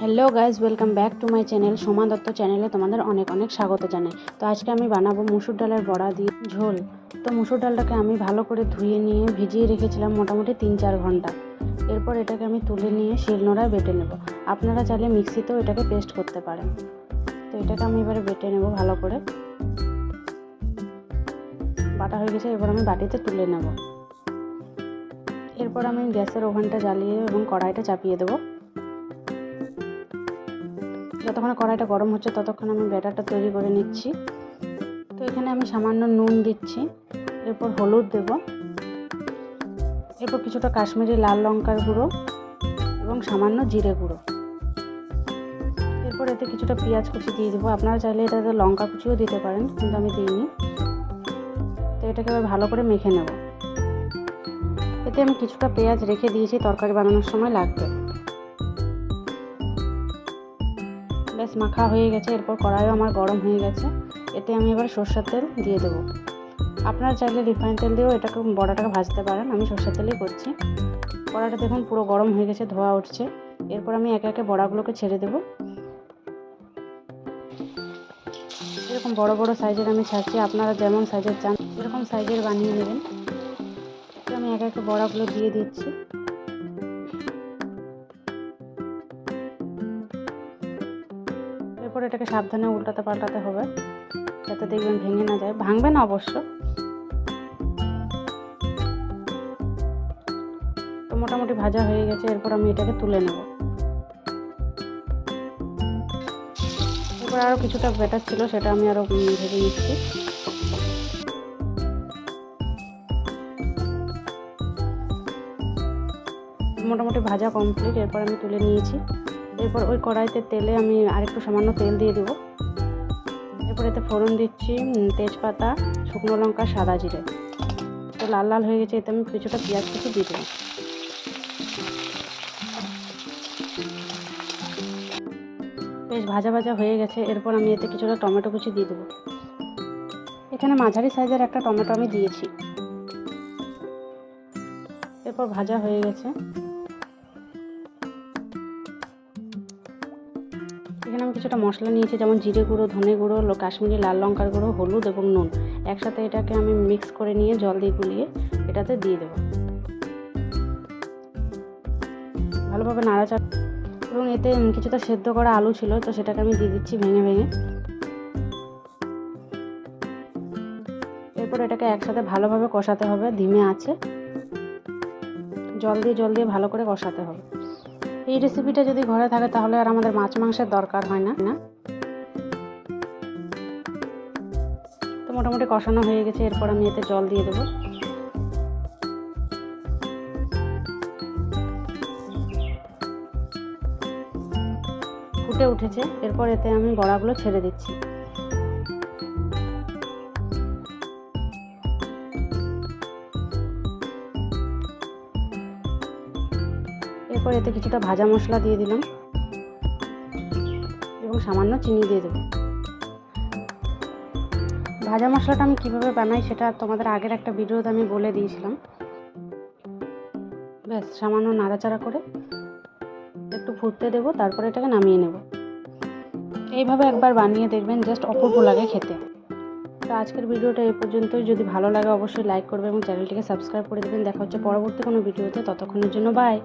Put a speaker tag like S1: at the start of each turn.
S1: Hello guys welcome back to my channel Soma Dutta চ্যানেলে তোমাদের অনেক অনেক স্বাগত জানাই। তো আজকে আমি বানাবো মুসুর ডালের বড়া দিয়ে ঝোল। তো মুসুর ডালটাকে আমি ভালো করে ধুয়ে নিয়ে ভিজিয়ে রেখেছিলাম মোটামুটি তিন চার ঘণ্টা। এরপর এটাকে আমি তুলে নিয়ে শিলনোড়ায় বেটে নেব। আপনারা চাইলে মিক্সিতেও এটাকে পেস্ট করতে পারেন। তো এটাকে আমি এবারে বেটে নেব ভালো করে। বাটা হয়ে গেছে, এবার আমি বাটিতে তুলে নেব। এরপর আমি গ্যাসের ওভেনটা জ্বালিয়ে এবং কড়াইটা চাপিয়ে দেবো। যতক্ষণ কড়াইটা গরম হচ্ছে ততক্ষণ আমি ব্যাটারটা তৈরি করে নিচ্ছি। তো এখানে আমি সামান্য নুন দিচ্ছি, এরপর হলুদ দেব, এরপর কিছুটা কাশ্মীরি লাল লঙ্কার গুঁড়ো এবং সামান্য জিরে গুঁড়ো। এরপর এতে কিছুটা পেঁয়াজ কুচি দিয়ে দেবো। আপনারা চাইলে এটাতে লঙ্কা কুচিও দিতে পারেন, কিন্তু আমি দিইনি। তো এটাকে এবার ভালো করে মেখে নেব। এতে আমি কিছুটা পেঁয়াজ রেখে দিয়েছি, তরকারি বানানোর সময় লাগবে। ব্যাস মাখা হয়ে গেছে, এরপর কড়াইও আমার গরম হয়ে গেছে। এতে আমি এবার সর্ষের তেল দিয়ে দেবো। আপনারা চাইলে রিফাইন তেল দিয়েও এটাকে বড়াটাকে ভাজতে পারেন, আমি সর্ষের তেলেই করছি। কড়াইটা দেখুন পুরো গরম হয়ে গেছে, ধোয়া উঠছে। এরপর আমি একে একে বড়াগুলোকে ছেড়ে দেবো। এরকম বড় বড় সাইজের আমি ছাড়ছি, আপনারা যেমন সাইজের চান, এরকম সাইজের বানিয়ে নেবেন। আমি একে একে বড়াগুলো দিয়ে দিচ্ছি। এরপর এটাকে সাবধানে উল্টাতে পাল্টাতে হবে, যাতে দেখবেন ভেঙে না যায়। ভাঙবে না অবশ্য। তো মোটামুটি ভাজা হয়ে গেছে, এরপর আমি এটাকে তুলে নেব। এরপর আরও কিছুটা ব্যাটার ছিল, সেটা আমি আরও ভেজে নিচ্ছি। মোটামুটি ভাজা কমপ্লিট, এরপর আমি তুলে নিয়েছি। এরপর ওই কড়াইতে তেলে আমি আরেকটু সামান্য তেল দিয়ে দেবো। এরপর এতে ফোড়ন দিচ্ছি তেজপাতা, শুকনো লঙ্কা, সাদা জিরে। তো লাল লাল হয়ে গেছে, এতে আমি কিছুটা পেঁয়াজ কুচি দিয়ে দেবো। বেশ ভাজা ভাজা হয়ে গেছে, এরপর আমি এতে কিছুটা টমেটো কুচি দিয়ে দেবো। এখানে মাঝারি সাইজের একটা টমেটো আমি দিয়েছি। এরপর ভাজা হয়ে গেছে। এখানে আমি কিছুটা মশলা নিয়েছি, যেমন জিরে গুঁড়ো, ধনে গুঁড়ো কাশ্মীরি লাল লঙ্কার গুঁড়ো, হলুদ এবং নুন। একসাথে এটাকে আমি মিক্স করে নিয়ে জল দিয়ে গুলিয়ে এটাতে দিয়ে দেবো। ভালোভাবে নাড়াচাড়া এবং এতে কিছুটা সেদ্ধ করা আলু ছিল, তো সেটাকে আমি দিয়ে দিচ্ছি ভেঙে ভেঙে। এরপর এটাকে একসাথে ভালোভাবে কষাতে হবে, ধিমে আছে। জল দিয়ে জল দিয়ে ভালো করে কষাতে হবে। এই রেসিপিটা যদি ঘরে থাকে তাহলে আর আমাদের মাছ মাংসের দরকার হয় না না? তো মোটামুটি কষানো হয়ে গেছে, এরপর আমি এতে জল দিয়ে দেবো। ফুটে উঠেছে, এরপর এতে আমি বড়াগুলো ছেড়ে দিচ্ছি। এরপর এতে কিছুটা ভাজা মশলা দিয়ে দিলাম। এবং সামান্য চিনি দিয়ে দেবো। ভাজা মশলাটা আমি কীভাবে বানাই সেটা তোমাদের আগের একটা ভিডিওতে আমি বলে দিয়েছিলাম। ব্যাস, সামান্য নাড়াচাড়া করে একটু ফুটতে দেবো, তারপরে এটাকে নামিয়ে নেব। এইভাবে একবার বানিয়ে দেখবেন, জাস্ট অপূর্ব লাগে খেতে। তো আজকের ভিডিওটা এই পর্যন্তই। যদি ভালো লাগে, অবশ্যই লাইক করবে এবং চ্যানেলটিকে সাবস্ক্রাইব করে দেবেন। দেখা হচ্ছে পরবর্তী কোনো ভিডিওতে। ততক্ষণের জন্য বাই